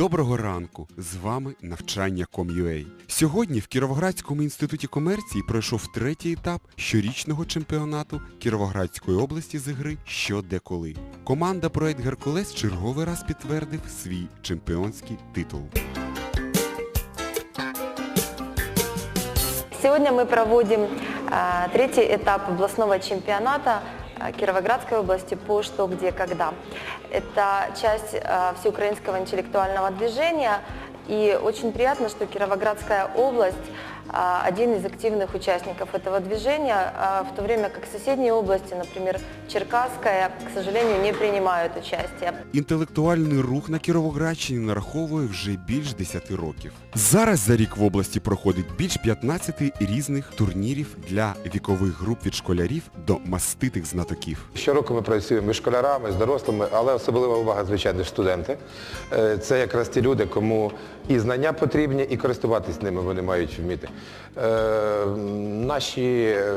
Доброго ранку! З вами навчання.com.ua. Сьогодні в Кіровоградському інституті комерції пройшов третій етап щорічного чемпіонату Кіровоградської області з ігри «Що де коли». Команда проект Геркулес черговий раз підтвердив свій чемпіонський титул. Сегодня мы проводим а, третий этап областного чемпионата Кировоградской области по «Что, где, когда». Это часть всеукраинского интеллектуального движения, и очень приятно, что Кировоградская область один из активных участников этого движения, в то время как соседние области, например, Черкасская, к сожалению, не принимают участие. Інтелектуальний рух на Кіровоградщині нараховує вже більш 10 років. Зараз за рік в області проходить більш 15 різних турнірів для вікових груп від школярів до маститих знатоків. Щороку ми працюємо із школярами, з дорослими, але особлива увага, звичайно, студенти. Е, Це якраз ті люди, кому і знання потрібні, і користуватись ними вони мають вміти. Е, Наші е,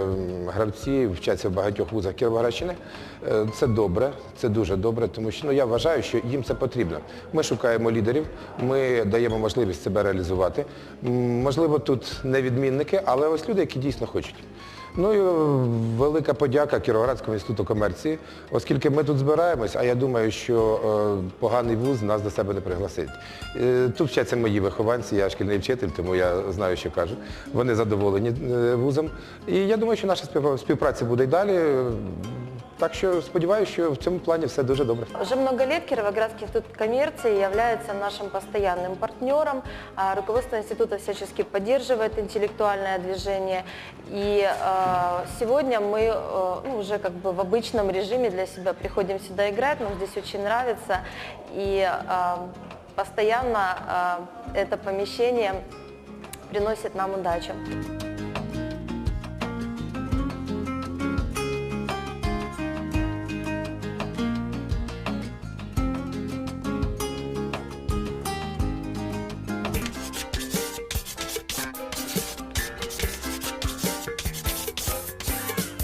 гравці вчаться в багатьох вузах Кіровоградщини. Е, Це добре, це дуже добре, тому що ну, я вважаю, що їм це потрібно. Ми шукаємо лідерів, ми даємо можливість себе реалізувати. Можливо, тут не відмінники, але ось люди, які дійсно хочуть. Ну і е, велика подяка Кіровоградському інституту комерції, оскільки ми тут збираємось, а я думаю, що е, поганий вуз нас до себе не пригласить. Е, Тут вчаться мої вихованці, я шкільний вчитель, тому я знаю, що кажу. Вони задоволені вузом. І я думаю, що наша співпраця буде й далі. Так що сподіваюся, що в цьому плані все дуже добре. Уже много лет Кировоградский институт коммерции является нашим постоянным партнером. А, Руководство института всячески поддерживает интеллектуальное движение. И э, сегодня мы э, ну, уже как бы в обычном режиме для себя приходим сюда играть. Нам здесь очень нравится. И э, постоянно это помещение приносит нам удачу.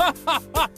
ha ha ha!